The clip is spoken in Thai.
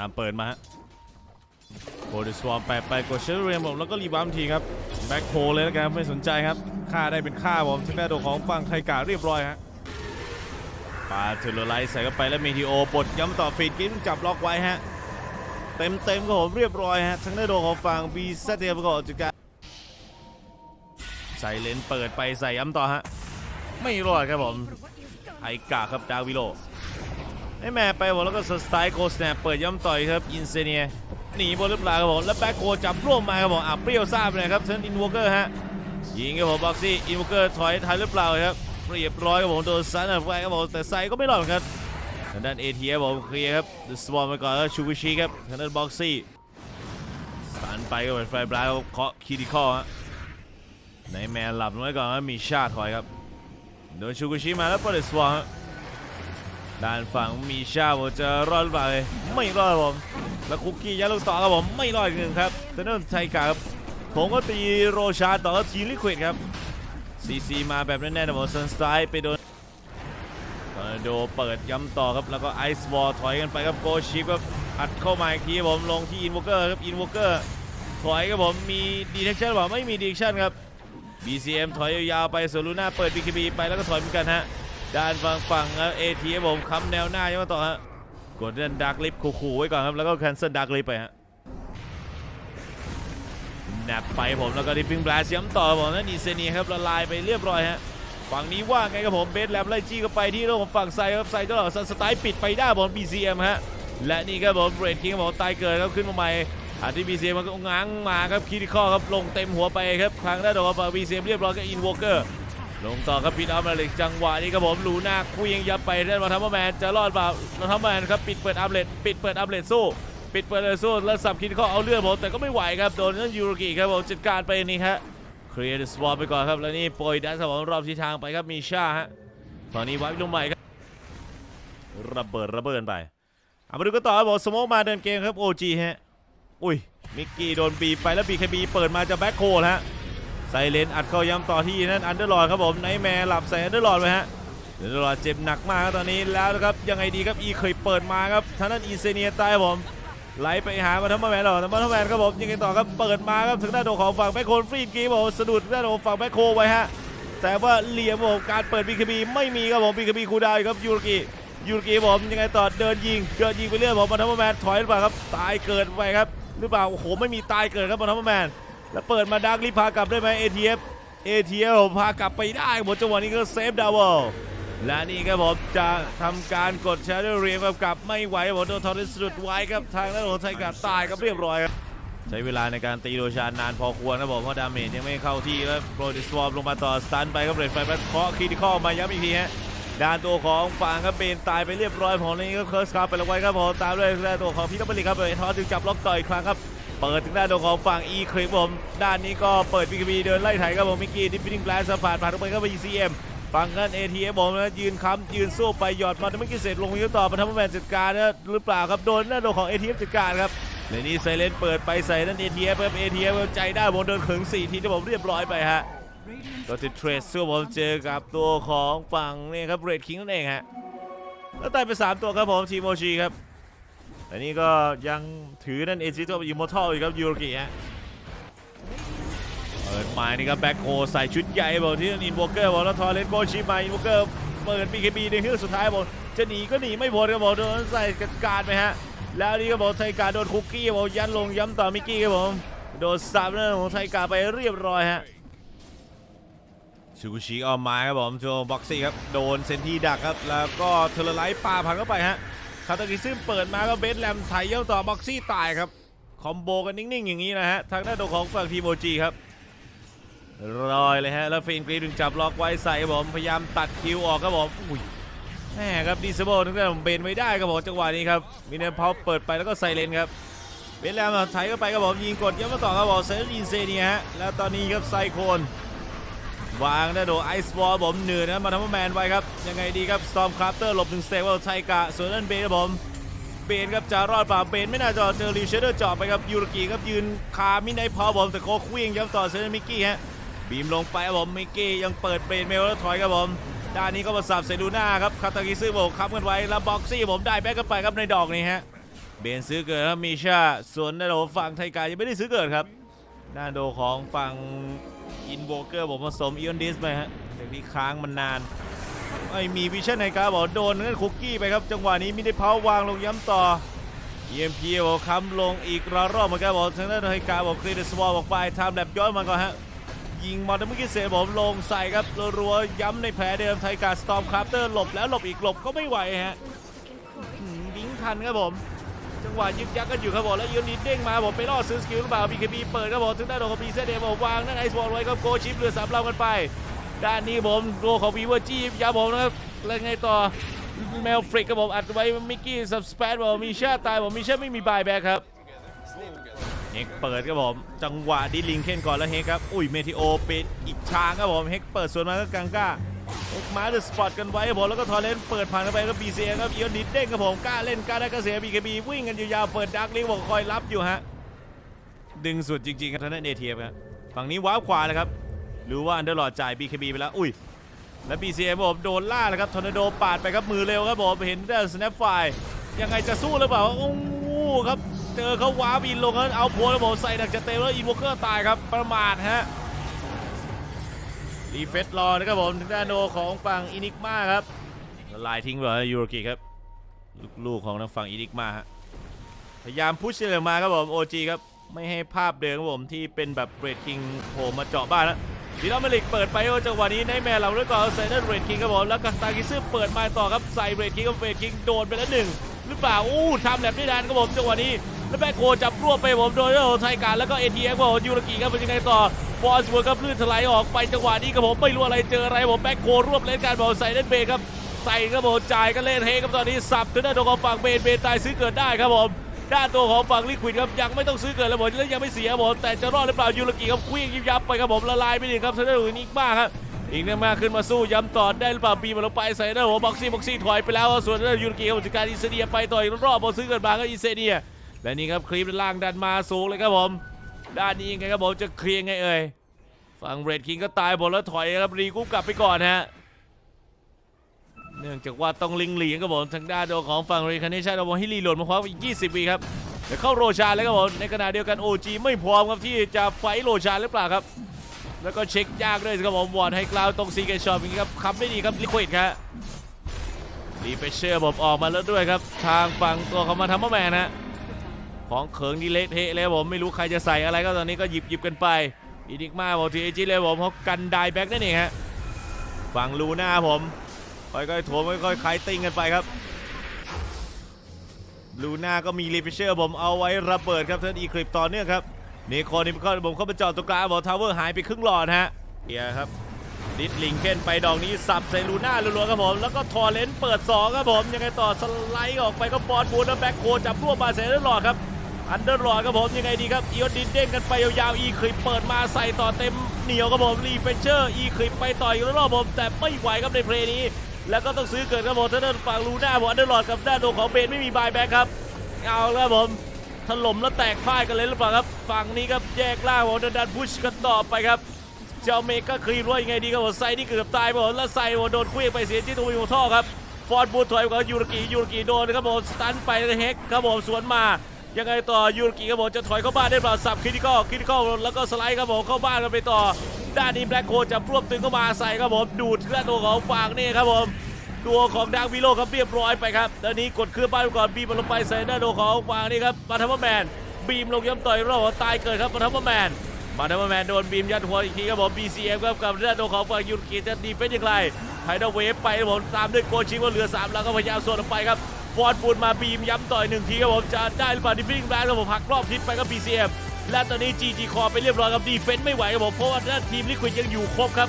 ตามเปิดมาฮะโคดิสวอมแปะไปกดเชอร์เรียมผมแล้วก็รีบาวด์ทีครับแบ็คโฮเลยแล้วกันไม่สนใจครับค่าได้เป็นค่าผมทางด้านของฝั่งไทกาเรียบร้อยฮะปาเทอร์ไลท์ใส่เข้าไปแล้วเมทีโอบดย้ำต่อฟีดกินจับล็อกไว้ฮะเต็มเต็มครับผมเรียบร้อยฮะทางด้านของฝั่งบีเซเทียประกอบจุดการใส่เลนเปิดไปใส่ย้ำต่อฮะไม่รอดครับผมไอกาครับดาวิโล ไอแม่ไปผมแล้วก็สไตล์โกสแนปเปิดย่ำต่อยครับอินเซเนียหนีบอลหรือเปล่าครับผมแล้วแบ็คโกจับร่วมมาครับผมอะเปรี้ยวทราบเลยครับเทิร์นอินวอเกอร์ฮะยิงครับผมบ็อกซี่อินวอเกอร์ถอยทันหรือเปล่าครับเรียบร้อยครับผมโดนซันไปครับผมแต่ไซก็ไม่รอดเหมือนกันทางด้านเอทีครับผมเคลียร์ครับเดอะสวอมไปก่อนแล้วชูกุชิครับทางด้านบ็อกซี่สันไปก็เป็นไฟบลาเคาะคีดีคอฮะในแมนหลับไว้ก่อนแล้วมีชาถอยครับโดนชูกุชิมาแล้วเปิดสวอง ด้านฝั่งมีชาบอกจะรอดหรือเปล่าเไม่รอดครับผมแล้วคุกกี้ยัดลูกต่อครับผมไม่รอดอีกหนึ่งครับแต่นั่นไทยกาครับผมก็ตีโรชาต่อกับทีลิควิดครับซีซีมาแบบแน่ๆนะผมซันสไตล์ไปโดนทอนโดเปิดย้ำต่อครับแล้วก็ไอซ์วอลถอยกันไปครับโกชิปครับอัดเข้ามาอีกทีครับผมลงที่อินวอเกอร์ครับอินวอเกอร์ถอยครับผมมีดีเทคชั่นหรือไม่มีดีเทคชั่นครับ BCM ถอยยาวๆไปส่วนลูน่าเปิด BKB ไปแล้วก็ถอยเหมือนกันฮะ ด้านฝั่งฝั่งเอทีผมค้ำแนวหน้ายังมาต่อฮะกดเล่นดักลิฟขู่ๆไว้ก่อนครับแล้วก็แคนเซิลดักลิฟไปฮะแนบไปผมแล้วก็ดิฟฟิงบลาสย้ำต่อผมนั่นอีเซนีครับละลายไปเรียบร้อยฮะฝั่งนี้ว่าไงครับผมเบสแลบไล่จี้เข้าไปที่โลกของฝั่งไซครับไซตลอดซันสไตล์ปิดไปได้บอล BCM ฮะและนี่ครับผมเบรดคิงครับผมตายเกิดครับขึ้นมาใหม่อาร์ทีบีซีมันก็ง้างมาครับคีดิคอครับลงเต็มหัวไปครับทางด้านของบีซีเอมเรียบร้อยก็อินวอเกอร์ ลงต่อครับพิทอัพมาเลยจังหวะนี้ครับผมลูน่าคุยยังยับไปได้มาทัมเบอร์แมนจะรอดเปล่ามาทัมเบอร์แมนครับปิดเปิดอัพเลตปิดเปิดอัพเลตสู้ปิดเปิดเลยสู้แล้วสับคีดิคอเอาเลือดผมแต่ก็ไม่ไหวครับโดนนั่นยูโรกิครับผมจัดการไปนี่ฮะเคลียร์สวอปไปก่อนครับแล้วนี่โปรยดันสครับผมรอบทิศทางไปครับมีชาฮะตอนนี้ไว้ลงใหม่ครับระเบิดระเบิดไปเอามาดูกันต่อครับผมสโมกมาเดินเกมครับโอจีฮะอุ้ยมิกกี้โดนบีไปแล้วบีเคบีเปิดมาจะแบ็คโคลฮะ ไซเลนอัดเข้าย้ำต่อที่นั่นอันเดอร์ลอดครับผมไนแมร์หลับใส่อันเดอร์ลอดไปฮะอันเดอร์ลอดเจ็บหนักมากครับตอนนี้แล้วนะครับยังไงดีครับอีเคยเปิดมาครับทางนั้นอีเซเนียตายผมไหลไปหามาทัมเบอร์แมนหรอทัมเบอร์แมนครับผมยังไงต่อครับเปิดมาครับถึงด้าโดนของฝั่งแบคโคลฟรีกีบอกสะดุดด้าโดนฝั่งแบคโคลไว้ฮะแต่ว่าเหลี่ยมผมการเปิดบีคบีไม่มีครับผมบีคบีคูดาวน์อยู่ครับยูรกิยูรกิผมยังไงต่อเดินยิงเดินยิงไปเรื่อยผมมาทัมแมนถอยหรือเปล่าครับตายเกิดไปครับหรือเปล่าโอ้โหไม่มีตายเกิดครับบอลทัพแมน แล้วเปิดมาดักรีพากลับได้ไหม ATF ATF พากลับไปได้หมดจังหวะนี้ก็เซฟดาวเวลและนี่ครับผมจะทำการกดแชร์ด้วยเรียมกลับไม่ไหวผมโดนทอริสุดไว้ครับทางด้านของไทยกับตายครับเรียบร้อยครับใช้เวลาในการตีโดชานนานพอควรนะผมเพราะดาเมจยังไม่เข้าที่แล้วโปรดิสวอมลงมาต่อสตันไปครับเรดไฟแบ็คเคาะคีดิคอมาย้ำอีกทีฮะด้านตัวของฝั่งครับเบนตายไปเรียบร้อยผมนี่ก็เคิร์สครับไปลงไว้ครับผมตามด้วยตัวของพีทบริกครับเบนทอสถึงจับล็อกต่ออีกครั้งครับ เปิดถึงด้านตัวของฝั่งอีคลิปผมด้านนี้ก็เปิดพีคีเดินไล่ไถครับผมมิกกี้ดิฟฟิ้งแบลสผ่านผ่านลงไปครับไป ECM ฝั่งกันเอทีเอผมนะยืนค้ำยืนสู้ไปหยอดมาแต่ไม่กี่เสร็จลงยืนต่อมาทำให้แมนจัดการนะหรือเปล่าครับโดนด้านตัวของ ATF จัดการครับในนี้ไซเลนเปิดไปใส่นั่น ATF ครับ ATF ใจได้ผมเดินขึง4ทีที่ผมเรียบร้อยไปฮะก็จะเทรดสู้ผมเจอกับตัวของฝั่งนี่ครับเรดคิงนั่นเองฮะแล้วตายไป 3 ตัวครับผมทีโมชีครับ อันนี้ก็ยังถือนั่นเอจิโตอิมมอร์ทัลอยู่ครับยูโรกิฮะเปิดมานี่ครับแบ็คโฮใส่ชุดใหญ่บอกที่อินวอเกอร์บอกแล้วทอร์เรนโบชิมาอินวอเกอร์เปิดบีเคบีในเครื่องสุดท้ายบอกจะหนีก็หนีไม่พ้นครับบอกโดนใส่การไปฮะแล้วนี่ก็บอกไทกาโดนคุกกี้บอกยันลงย้ำต่อมิกกี้ครับผมโดนซับเนั่นของไทกาไปเรียบร้อยฮะชูกุชิออกมาครับผมโจบ็อกซี่ครับโดนเซนที่ดักครับแล้วก็เทเลไลท์ปาพังเข้าไปฮะาตากิซึมเปิดมาก็เบสแลมไถเย้าต่อบ็อกซี่ตายครับ คอมโบกันนิ่งๆ อย่างนี้นะฮะ ทางด้านของฝั่งทีโอจีครับรอยเลยฮะ แล้วฟินกรีดึงจับล็อกไว้ใส่บผมพยายามตัดคิวออกครับผมอุ้ยแหมครับดีซเบิลทั้งแต่ผมเบนไม่ได้ครับผมจังหวะนี้ครับมีเนพาวเปิดไปแล้วก็ใส่เลนครับเบสแลมไถเข้าไปครับผมยิงกดเย้ามาต่อครับผมเซนอินเซเนียฮะแล้วตอนนี้ครับไซโคน วางได้โดไอซ์วอลผมเหนื่อยนะมาทำแมนไว้ครับ ยังไงดีครับสตอมคราฟเตอร์หลบถึงสเตเบิลไทกะส่วนนั้นเบนครับผมเบนครับจะรอดเปล่าเบนไม่น่าจะเจอรีเชเดอร์เจาะไปครับยูรกิครับยืนคามินไนพอผมแต่โคควิ่งย้ำต่อเซนมิกกี้ฮะบีมลงไปครับผมมิกกี้ยังเปิดเบนเมลแล้วถอยครับผมด้านนี้ก็มาสับเซดูน่าครับคาตากิซึโบกค้ำกันไว้แล้วบ็อกซี่ผมได้แบ็กกันไปครับในดอกนี้ฮะเบนซื้อเกิดครับมีชาส่วนด้านโดฝั่งไทยกายังไม่ได้ซื้อเกิดครับ ด้านโดของฝั่งอินโวเกอร์ผมผสมอีออนดิสไปฮะแต่ที่ค้างมันนานไม่มีวิชั่นไทยกาบอกโดนนั่นคุกกี้ไปครับ จังหวะนี้ไม่ได้เผาวางลงย้ำต่อ EMP บอกค้ำลงอีกระรอบเหมือนกันบอกทางด้านไทยกาบอกคลีนสวอลออกไปทำแบบย้อนมาก่อนฮะยิงมอเตอร์เมื่อกี้เสียผมลงใส่ครับรัวๆย้ำในแผลเดิมไทยกาสตอมคราฟเตอร์หลบแล้วหลบอีกหลบก็ไม่ไหวฮะบิงทันครับผม จังหวะยึกยักกันอยู่ครับผมแล้วยูนิตเด้งมาผมไปล่อซื้อสกิลหรือเปล่าบีเคบีเปิดครับผมถึงได้านของพีเซเดผมวางนั่นไอซ์บอลไว้ครับโกชิปเรือสามลำกันไป ด้านนี้ผมโดของวีเวอร์จียาผมนะครับแล้วไงต่อแมวฟริกครับผมอัดไว้มิกกี้สับสเปซบอกมีชาตายผมมีชาไม่มีบายแบ็คครับเฮกเปิดครับผม จังหวะดิลิงเคนก่อนแล้วเฮกครับ อุ้ยเมทิโอปิดอีกทางครับผมเฮกเปิดสวนมาก็กังก้า เอกมาเดอะสปอตกันไว้ครับผมแล้วก็ทอร์เรนเปิดผ่านเข้าไปครับบีซีครับอีออนิดเด้งครับผมกล้าเล่นกล้าได้กระเสียบีเคบีวิ่งกันยาวๆเปิดดักลิงบอกคอยรับอยู่ฮะดึงสุดจริงๆครับทางด้านเอทีเอครับฝั่งนี้ว้าวขวาเลยครับหรือว่าอันเดอร์หลอดจ่ายบีเคบีไปแล้วอุ้ยแล้วบีซีผมโดนล่าแล้วครับทอร์นาโดปาดไปครับมือเร็วครับผมเห็นแต่สแนปไฟยังไงจะสู้หรือเปล่าโอ้โหครับเจอเขาว้าบินลงแล้วเอาโพลครับผมใส่ดักจะเต็มแล้วอินโวเกอร์ตายครับประมาทฮะ รีเฟสรอนะครับผมทางด้านโนของฝั่งอินิกมาครับละลายทิ้งไปเลยยูโรกิครับ ลูกของทางฝั่งอินิกมาฮะพยายามพุชเลยมาครับผมโอจีครับ ไม่ให้ภาพเดิมครับผมที่เป็นแบบเบรดคิงโผล่มาเจาะบ้านแล้วดีนอมเมลิกเปิดไปโอจังหวะนี้ในแมนเราด้วยก่อนใส่นั่นเรดคิงครับผมแล้วกัสตากิซึเปิดมาต่อครับใส่เรดคิงกับเรดคิงโดนไปแล้วหนึ่งหรือเปล่าอู้ทำแบบได้ดานครับผมจังหวะนี้แล้วแบ็คโคจับรวบไปผมโดยโอ้ไทยการแล้วก็เอทีเอ็กบอกยูโรกิครับเป็นยังไงต่อ บอลสวนครับลื่นถลายออกไปจังหวะนี้ครับผมไม่รู้อะไรเจออะไรผมแบ็คโครวบเล่นการบอลใส่เล่นเบรครับใส่ครับผมจ่ายก็เล่นเฮครับตอนนี้สับถึงด้านตัวของฝั่งเบนเบนตายซื้อเกิดได้ครับผมด้านตัวของฝั่งลิควิดครับยังไม่ต้องซื้อเกิดแล้วผมแล้วยังไม่เสียผมแต่จะรอดหรือเปล่ายูรกิครับควี้งยิบยับไปครับผมละลายไปหนึ่งครับทางด้านอื่นอีกมากครับอีกนึงมากขึ้นมาสู้ย้ำต่อได้หรือเปล่าปีมันลงไปใส่ด้านหัวบ็อกซี่บ็อกซี่ถอยไปแล้วส่วนด้ายูรกิครับจัดการอินเซเนียไปต่ออีกรอบบอลซื้อเกิดมาก็อิเซเนียและนี่ครับคลิปด้านล่างดันมาสูงเลยครับผม ด้านนี้ยังไงครับผมจะเคลียร์ไงเอ่ยฝั่งเรดคิงก็ตายหมดแล้วถอยครับรีกุ๊บกลับไปก่อนฮะเนื่องจากว่าต้องลิงหลีครับผมทางด้านโดของฝั่งรีคันเนชั่นเอาบอลให้รีโหลดมาพร้อมอีก 20วิครับเดี๋ยวเข้าโรชานเลยครับผมในขณะเดียวกัน OG ไม่พร้อมครับที่จะไฟโรชาหรือเปล่าครับ แล้วก็เช็คยากด้วยครับผมวอร์ดให้กล่าวตรงซีเกชอปอย่างนี้ครับคำได้ดีครับลิควิดครับรีเฟชเชอร์ผมออกมาแล้วด้วยครับ ทางฝั่งตัวของมาทำมาแมนฮะ ของเขิงดีเละเทะเลยผมไม่รู้ใครจะใส่อะไรก็ตอนนี้ก็หยิบหยิบกันไปอีดิกมาบอกทีเอจิเลยผมเขากันไดแบ็กนั่นเองฮะฝั่งลูน่าผมค่อยๆโถมค่อยๆคลายติ้งกันไปครับลูน่าก็มีรีเฟเชอร์ผมเอาไว้ระเบิดครับเทิร์นอีคลิปต่อเนื่องครับเนโคนี่ก็ผมเข้าไปจอดตรงกลางบอกทาวเวอร์หายไปครึ่งหลอดฮะเฮียครับดิดลิงเคนไปดอกนี้สับใส่ลูน่ารัวๆครับผมแล้วก็ทอเลนเปิดสองครับผมยังไงต่อสไลด์ออกไปก็บอลบูนแล้วแบ็คโคจับรวบมาเสร็จแล้วหลอดครับ อันเดอร์ลอดครับผมยังไงดีครับอีออดินเด้งกันไปยาวๆอีคลิปเปิดมาใส่ต่อเต็มเหนียวครับผมรีเฟนเชอร์อีคลิปไปต่ออีกรอบผมแต่ไม่ไหวครับในเพลย์นี้ แล้วก็ต้องซื้อเกิดครับผมทางด้านฝั่งลูน่าผมอันเดอร์ลอดกับด้านตัวของเบนไม่มีบายแบ็คครับเอาแล้วครับผมถล่มแล้วแตกพ่ายกันเลยหรือเปล่าครับฝั่งนี้ครับแยกล่างผมดันพุชกันต่อไปครับเจ้าเมก็คลีนว่ายังไงดีครับผมไซนี่เกือบตายผมแล้วไซผมโดนคลื่อนไปเสียที่ตรงวิวท่อครับฟอร์ดบูทถอยกับยูรกิยูรกิโดนครับผมสตันไปเฮกครับผมสวนมา ยังไงต่อยูรกิครับผมจะถอยเข้าบ้านได้เปล่าสับคริติคอลคริติคอลแล้วก็สไลด์ครับผมเข้าบ้านกันไปต่อ ด้านนี้แบล็คโคจะรวบตึงเข้ามาใส่ครับผมดูดเคลื่อนตัวของฝั่งนี่ครับผมตัวของดังวิโลครับเรียบร้อยไปครับด้านนี้กดเครื่องบ้านก่อนบีมลงไปใส่ด้านตัวของฝั่งนี่ครับมาทัมแมนบีมลงย้ำต่อยรอบตายเกิดครับมาทัมแมนมาทัมแมนโดนบีมยัดหัวอีกทีครับผม BCM ครับกับด้านตัวของฝั่งยูรกิจะดีเป็นอย่างไรไฮดอเวฟไปครับผมตามด้วยโกชิว่าเหลือสามแล้วก็พยายามสวนออกไปครับ ฟอร์ดบูนมาบีมย้ำต่อยหนึ่งทีครับผมจะได้หรือเปล่าดิฟฟิ้งแบงครับผมหักรอบทิศไปกับ BCM และตอนนี้ GG คอไปเรียบร้อยครับดีเฟนต์ไม่ไหวครับผมเพราะว่าทีมลิควิดยังอยู่ครบครับ